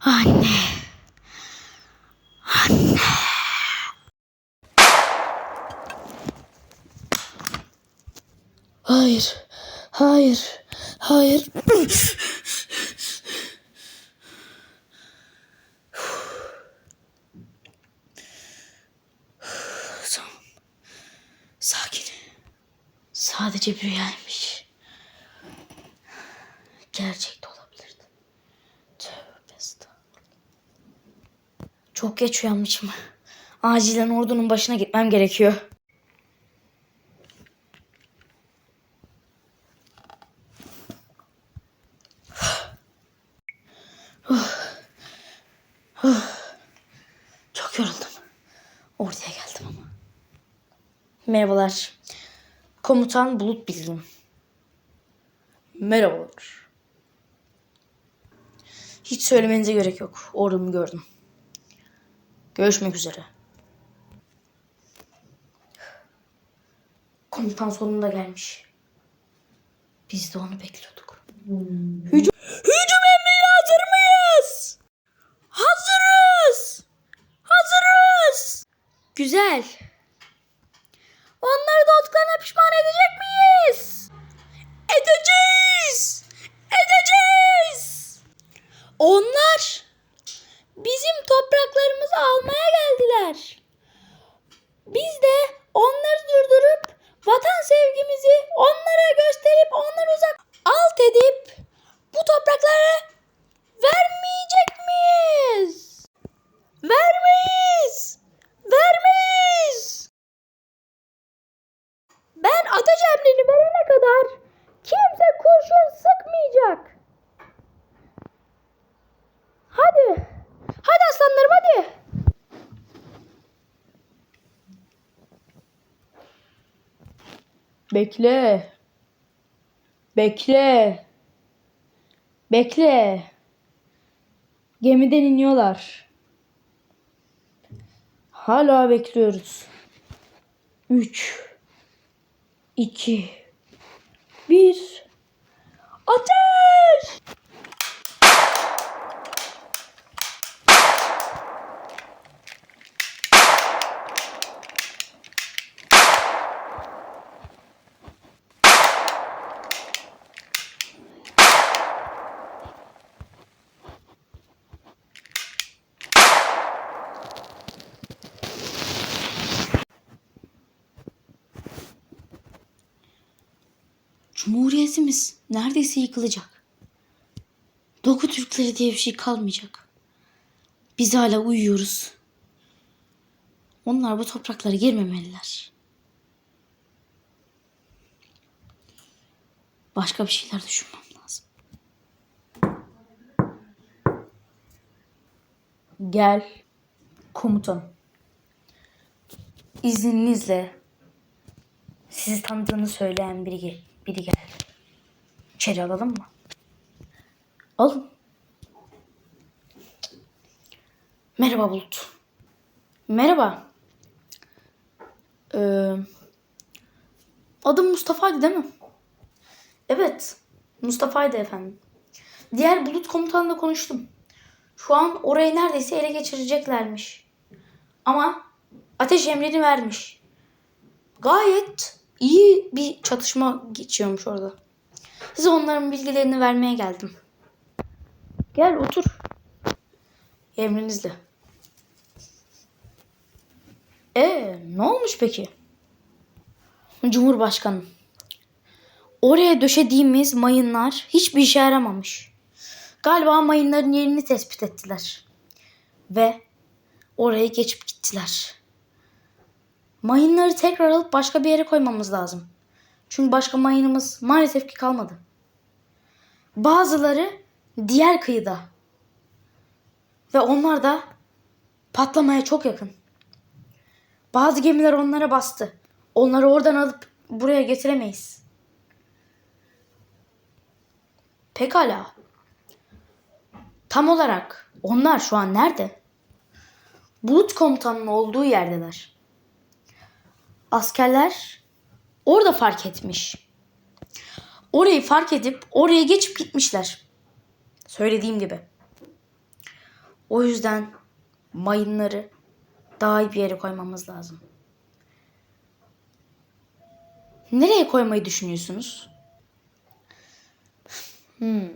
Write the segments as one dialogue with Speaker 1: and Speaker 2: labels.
Speaker 1: Anne. Anne. Hayır. Hayır. Hayır. Tamam. Sakin. Sadece bir rüyaymış. Gerçek Çok geç uyanmışım. Acilen ordunun başına gitmem gerekiyor. Çok yoruldum. Orduya geldim ama. Merhabalar. Komutan Bulut Bilgin. Merhabalar. Hiç söylemenize gerek yok. Ordumu gördüm. Görüşmek üzere. Komutan sonunda gelmiş. Biz de onu bekliyorduk. Hücum, hücum Ben ateş emrini verene kadar kimse kurşun sıkmayacak. Hadi. Hadi aslanlarım hadi. Bekle. Bekle. Bekle. Gemiden iniyorlar. Hala bekliyoruz. 3 2 1 Ateş! Cumhuriyetimiz neredeyse yıkılacak. Doku Türkleri diye bir şey kalmayacak. Biz hala uyuyoruz. Onlar bu topraklara girmemeliler. Başka bir şeyler düşünmem lazım. Gel komutan. İzninizle sizi tanıdığını söyleyen biri, gel- biri geldi. İçeri alalım mı? Alın. Merhaba Bulut. Merhaba. Ee, adım Mustafa'ydı değil mi? Evet. Mustafa'ydı efendim. Diğer Bulut komutanla konuştum. Şu an orayı neredeyse ele geçireceklermiş. Ama ateş emrini vermiş. Gayet iyi bir çatışma geçiyormuş orada. Size onların bilgilerini vermeye geldim. Gel otur. Emrinizle. Ee, ne olmuş peki? Cumhurbaşkanım. Oraya döşediğimiz mayınlar hiçbir işe yaramamış. Galiba mayınların yerini tespit ettiler. Ve oraya geçip gittiler. Mayınları tekrar alıp başka bir yere koymamız lazım. Çünkü başka mayınımız maalesef ki kalmadı. Bazıları diğer kıyıda. Ve onlar da patlamaya çok yakın. Bazı gemiler onlara bastı. Onları oradan alıp buraya getiremeyiz. Pekala. Tam olarak onlar şu an nerede? Bulut komutanının olduğu yerdeler. Askerler orada fark etmiş. Orayı fark edip oraya geçip gitmişler. Söylediğim gibi. O yüzden mayınları daha iyi bir yere koymamız lazım. Nereye koymayı düşünüyorsunuz? Hmm.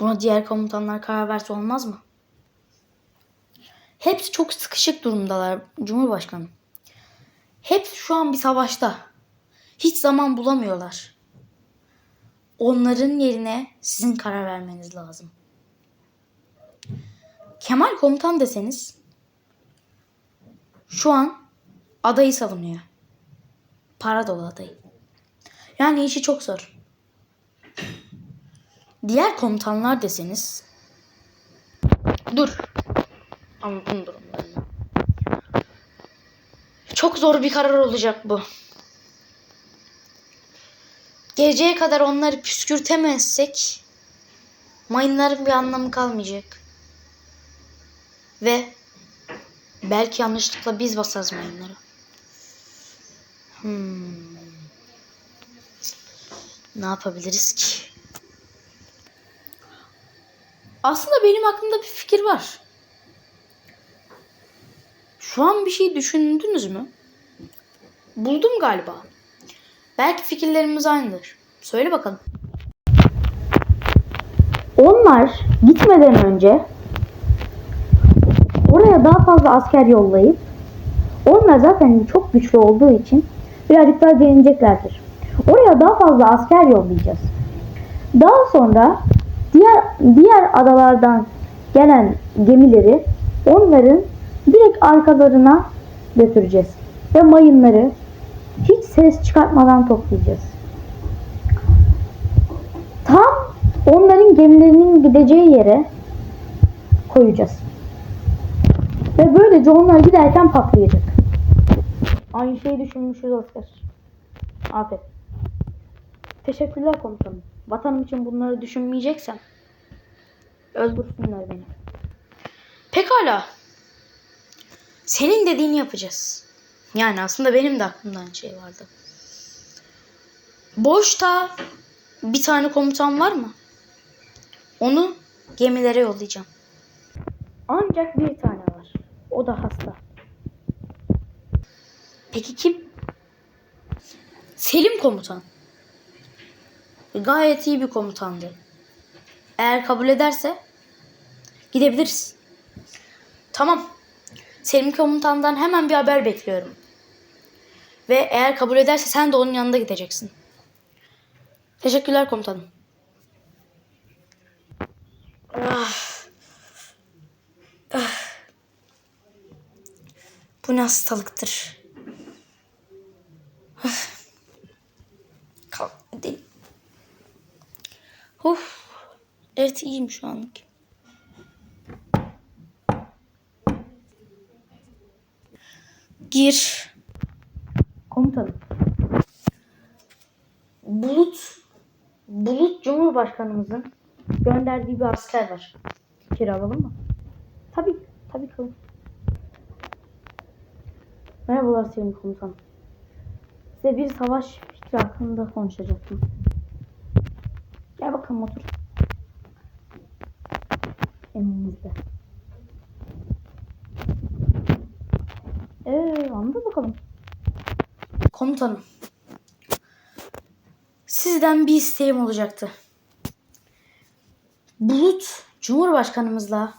Speaker 1: Buna diğer komutanlar karar verse olmaz mı? Hepsi çok sıkışık durumdalar Cumhurbaşkanım. Hepsi şu an bir savaşta. Hiç zaman bulamıyorlar. Onların yerine sizin karar vermeniz lazım. Kemal komutan deseniz şu an adayı savunuyor. Para dolu adayı. Yani işi çok zor. Diğer komutanlar deseniz dur. Anladım durumlarını. Çok zor bir karar olacak bu. Geleceğe kadar onları püskürtemezsek mayınların bir anlamı kalmayacak. Ve belki yanlışlıkla biz basarız mayınları. Hmm. Ne yapabiliriz ki? Aslında benim aklımda bir fikir var. Şu an bir şey düşündünüz mü? Buldum galiba. Belki fikirlerimiz aynıdır. Söyle bakalım. Onlar gitmeden önce oraya daha fazla asker yollayıp onlar zaten çok güçlü olduğu için birazcık daha deneyeceklerdir. Oraya daha fazla asker yollayacağız. Daha sonra diğer diğer adalardan gelen gemileri onların direkt arkalarına götüreceğiz. Ve mayınları hiç ses çıkartmadan toplayacağız. Tam onların gemilerinin gideceği yere koyacağız. Ve böylece onlar giderken patlayacak. Aynı şeyi düşünmüşüz Oscar. Aferin. Teşekkürler komutanım. Vatanım için bunları düşünmeyeceksem öldürsünler beni. Pekala. Senin dediğini yapacağız. Yani aslında benim de aklımda aynı şey vardı. Boşta bir tane komutan var mı? Onu gemilere yollayacağım. Ancak bir tane var. O da hasta. Peki kim? Selim komutan. Gayet iyi bir komutandı. Eğer kabul ederse gidebiliriz. Tamam. Selim komutandan hemen bir haber bekliyorum. Ve eğer kabul ederse sen de onun yanında gideceksin. Teşekkürler komutanım. Ah. Ah. Bu ne hastalıktır? Ah. Kalk gidelim. Of. Evet iyiyim şu anlık. Gir. Komutanım. Bulut Bulut Cumhurbaşkanımızın gönderdiği bir asker var. Kiralalım mı? Tabii, tabii ki. Merhabalar Selim Komutanım. Size bir savaş fikri hakkında konuşacaktım. Gel bakalım otur. Emrinizde. Komutanım. Sizden bir isteğim olacaktı. Bulut Cumhurbaşkanımızla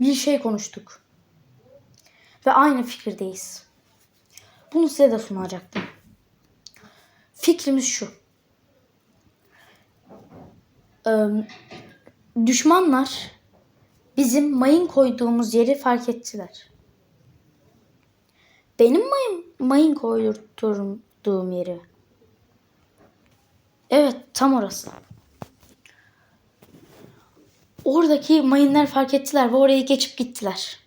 Speaker 1: bir şey konuştuk. Ve aynı fikirdeyiz. Bunu size de sunacaktım. Fikrimiz şu. Ee, düşmanlar bizim mayın koyduğumuz yeri fark ettiler. Benim mayın, mayın koydurduğum yeri. Evet tam orası. Oradaki mayınlar fark ettiler ve orayı geçip gittiler.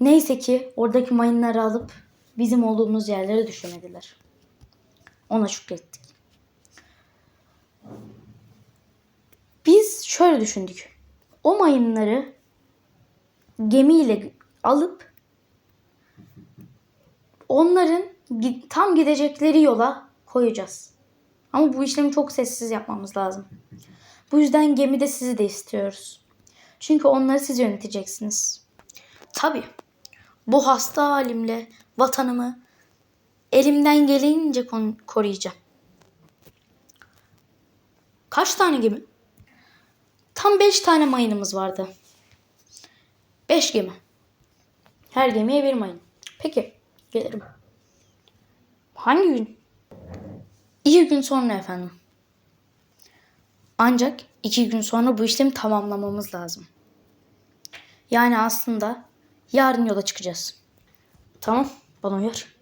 Speaker 1: Neyse ki oradaki mayınları alıp bizim olduğumuz yerlere düşürmediler. Ona şükrettik. Biz şöyle düşündük. O mayınları gemiyle alıp onların tam gidecekleri yola koyacağız. Ama bu işlemi çok sessiz yapmamız lazım. Bu yüzden gemide sizi de istiyoruz. Çünkü onları siz yöneteceksiniz. Tabii. Bu hasta halimle vatanımı elimden gelince koruyacağım. Kaç tane gemi? Tam 5 tane mayınımız vardı. 5 gemi. Her gemiye bir mayın. Peki, gelirim. Hangi gün? İki gün sonra efendim. Ancak iki gün sonra bu işlemi tamamlamamız lazım. Yani aslında yarın yola çıkacağız. Tamam, bana uyar.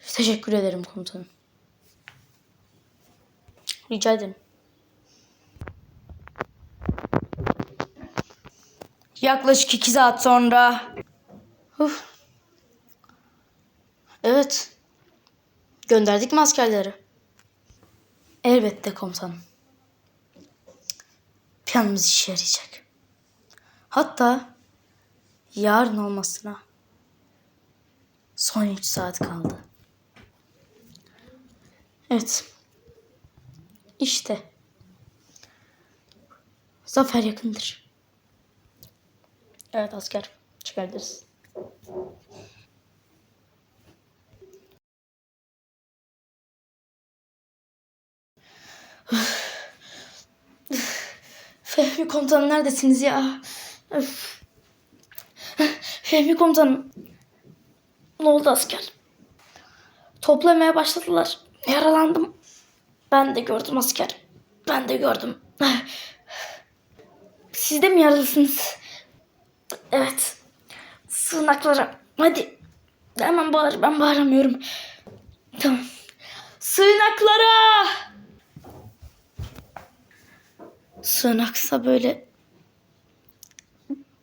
Speaker 1: Teşekkür ederim komutanım. Rica ederim. Yaklaşık iki saat sonra. Uf. Evet. Gönderdik mi askerleri? Elbette komutanım. Planımız işe yarayacak. Hatta yarın olmasına son 3 saat kaldı. Evet. İşte. Zafer yakındır. Evet asker. Çıkabiliriz. Fehmi komutanım neredesiniz ya? Fehmi komutanım. Ne oldu asker? Toplamaya başladılar. Yaralandım. Ben de gördüm asker. Ben de gördüm. Siz de mi yaralısınız? Evet. Sığınaklara. Hadi. Hemen bağır. Ben bağıramıyorum. Tamam. Sığınaklara! Sığınaksa böyle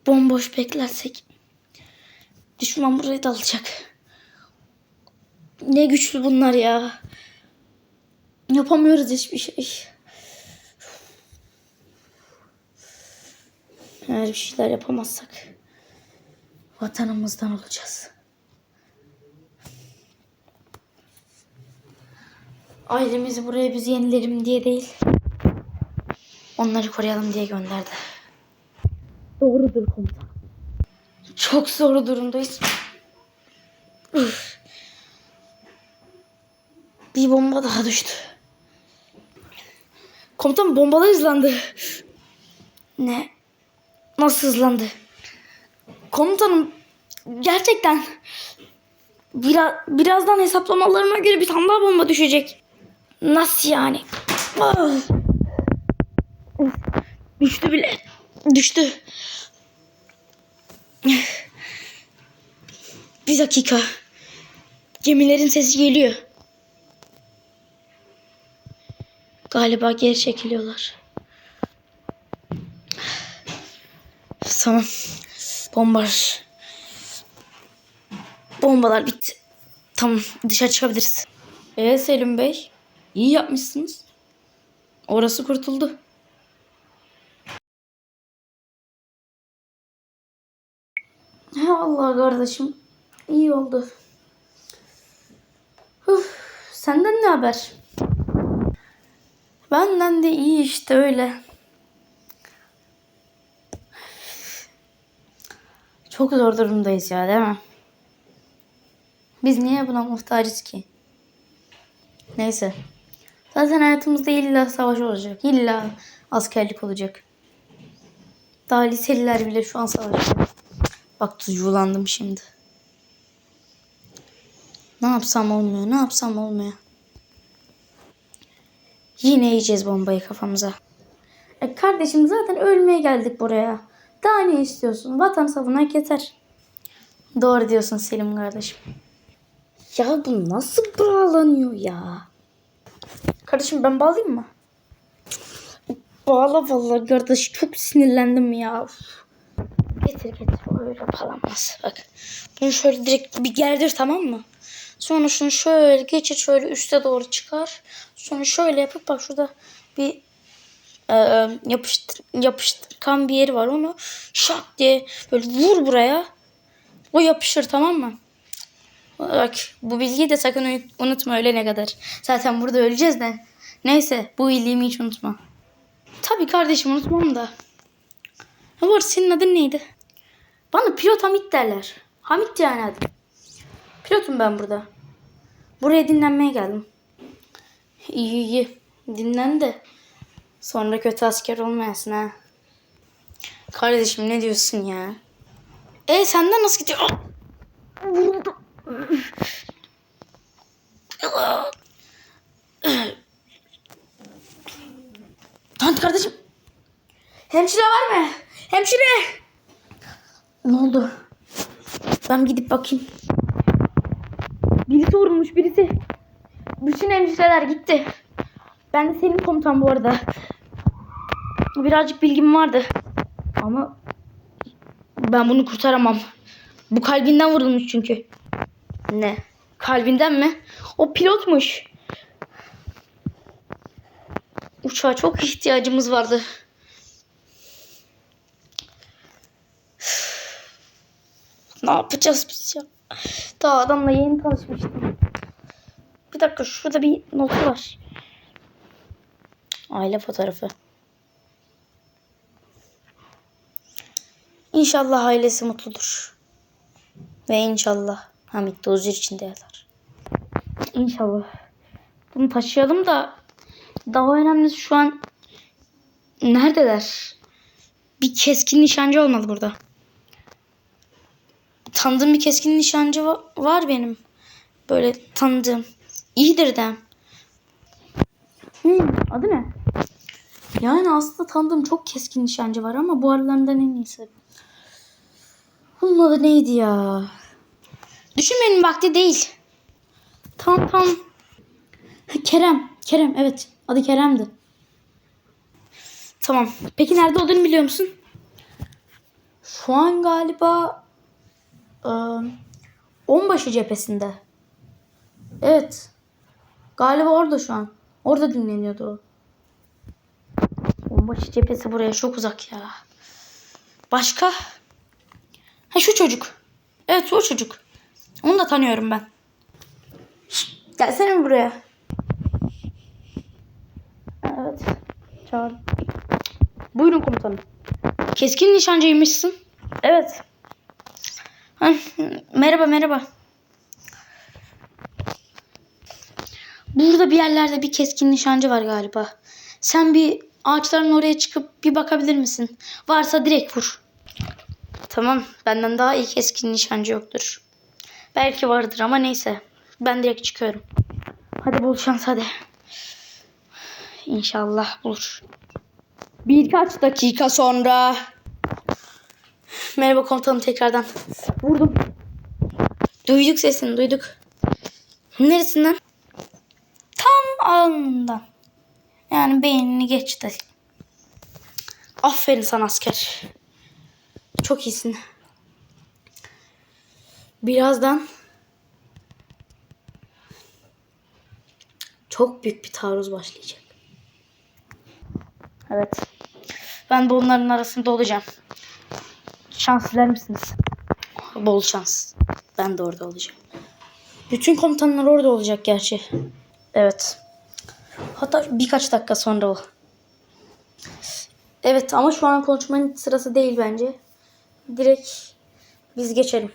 Speaker 1: bomboş beklersek düşman burayı da alacak. Ne güçlü bunlar ya. Yapamıyoruz hiçbir şey. Eğer bir şeyler yapamazsak vatanımızdan olacağız. Ailemizi buraya biz yenilelim diye değil. Onları koruyalım diye gönderdi. Doğrudur komutan. Çok zor durumdayız. Üf. Bir bomba daha düştü. Komutan bombalar hızlandı. Ne? Nasıl hızlandı? Komutanım gerçekten biraz, birazdan hesaplamalarıma göre bir tane bomba düşecek. Nasıl yani? Düştü bile. Düştü. Bir dakika. Gemilerin sesi geliyor. Galiba geri çekiliyorlar. Tamam. Bombar. Bombalar bitti. Tamam dışarı çıkabiliriz. Ee Selim Bey. iyi yapmışsınız. Orası kurtuldu. He Allah kardeşim. İyi oldu. Uf, senden ne haber? Benden de iyi işte öyle. Çok zor durumdayız ya değil mi? Biz niye buna muhtacız ki? Neyse. Zaten hayatımızda illa savaş olacak. İlla askerlik olacak. Daha liseliler bile şu an savaşıyor. Bak yuğlandım şimdi. Ne yapsam olmuyor, ne yapsam olmuyor. Yine yiyeceğiz bombayı kafamıza. E kardeşim zaten ölmeye geldik buraya. Daha ne istiyorsun? Vatan savunak yeter. Doğru diyorsun Selim kardeşim. Ya bu nasıl bağlanıyor ya? Kardeşim ben bağlayayım mı? Bağla vallahi kardeş çok sinirlendim ya. Getir getir öyle bağlanmaz. Bak bunu şöyle direkt bir gerdir tamam mı? Sonra şunu şöyle geçir şöyle üste doğru çıkar. Sonra şöyle yapıp bak şurada bir e, yapıştır, yapıştırkan bir yeri var. Onu şak diye böyle vur buraya. O yapışır tamam mı? Bak bu bilgiyi de sakın unutma ölene kadar. Zaten burada öleceğiz de. Neyse bu iyiliğimi hiç unutma. Tabii kardeşim unutmam da. Bu arada senin adın neydi? Bana pilot Hamit derler. Hamit yani adı. Pilotum ben burada. Buraya dinlenmeye geldim. İyi iyi. Dinlen de. Sonra kötü asker olmayasın ha. Kardeşim ne diyorsun ya? E senden nasıl gidiyor? Vuruldum. Lan kardeşim. Hemşire var mı? Hemşire. Ne oldu? Ben gidip bakayım. Birisi vurulmuş birisi. Bütün hemşireler gitti. Ben de senin komutan bu arada. Birazcık bilgim vardı. Ama ben bunu kurtaramam. Bu kalbinden vurulmuş çünkü. Ne? Kalbinden mi? O pilotmuş. Uçağa çok ihtiyacımız vardı. Ne yapacağız biz ya? Daha adamla yeni tanışmıştım. Bir dakika şurada bir notu var. Aile fotoğrafı. İnşallah ailesi mutludur. Ve inşallah Hamit de huzur içinde yatar. İnşallah. Bunu taşıyalım da daha önemlisi şu an neredeler? Bir keskin nişancı olmalı burada. Tanıdığım bir keskin nişancı va- var benim. Böyle tanıdığım. İyidir de. Hmm, adı ne? Yani aslında tanıdığım çok keskin nişancı var ama bu aralarından en iyisi. Bunun adı neydi ya? Düşünmenin vakti değil. Tam tam. Kerem. Kerem evet. Adı Kerem'di. Tamam. Peki nerede olduğunu biliyor musun? Şu an galiba ıı, Onbaşı cephesinde. Evet. Galiba orada şu an. Orada dinleniyordu o. Onbaşı cephesi buraya çok uzak ya. Başka? Ha şu çocuk. Evet o çocuk. Onu da tanıyorum ben. Şşt, gelsene buraya. Evet. Çağır. Buyurun komutanım. Keskin nişancıymışsın. Evet. Ha, merhaba merhaba. Burada bir yerlerde bir keskin nişancı var galiba. Sen bir ağaçların oraya çıkıp bir bakabilir misin? Varsa direkt vur. Tamam. Benden daha iyi keskin nişancı yoktur. Belki vardır ama neyse. Ben direkt çıkıyorum. Hadi bol şans hadi. İnşallah bulur. Birkaç dakika sonra. Merhaba komutanım tekrardan. Vurdum. Duyduk sesini duyduk. Neresinden? Tam alnından. Yani beynini geçti. Aferin sana asker. Çok iyisin. Birazdan çok büyük bir taarruz başlayacak. Evet. Ben de onların arasında olacağım. Şans diler misiniz? Bol şans. Ben de orada olacağım. Bütün komutanlar orada olacak gerçi. Evet. Hatta birkaç dakika sonra o. Evet ama şu an konuşmanın sırası değil bence. Direkt biz geçelim.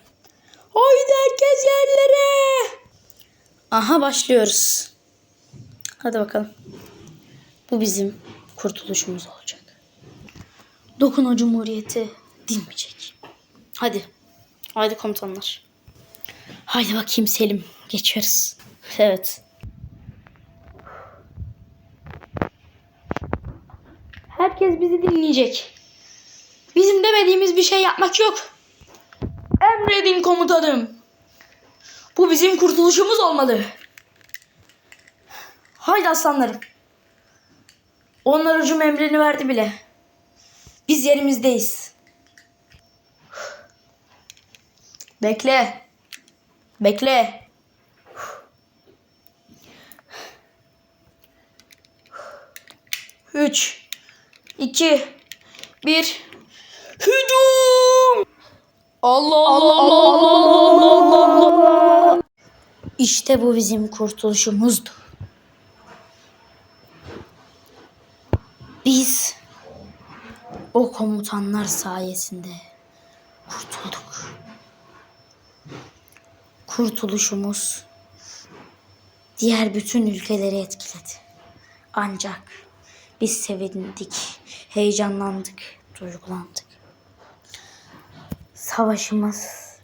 Speaker 1: Haydi herkes yerlere. Aha başlıyoruz. Hadi bakalım. Bu bizim kurtuluşumuz olacak. Dokun o cumhuriyeti dinmeyecek. Hadi. Haydi komutanlar. Haydi bakayım Selim. Geçeriz. Evet. Herkes bizi dinleyecek. Bizim demediğimiz bir şey yapmak yok. Emredin komutanım. Bu bizim kurtuluşumuz olmalı. Haydi aslanlarım. Onlar hücum emrini verdi bile. Biz yerimizdeyiz. Bekle. Bekle. Üç, iki, bir. Hücum! Allah Allah Allah Allah Allah Allah. İşte bu bizim kurtuluşumuzdu. Biz o komutanlar sayesinde kurtulduk. Kurtuluşumuz diğer bütün ülkeleri etkiledi. Ancak biz sevindik, heyecanlandık, duygulandık. Savaşımız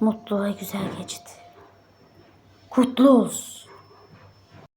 Speaker 1: mutlu ve güzel geçti. Kutlu olsun.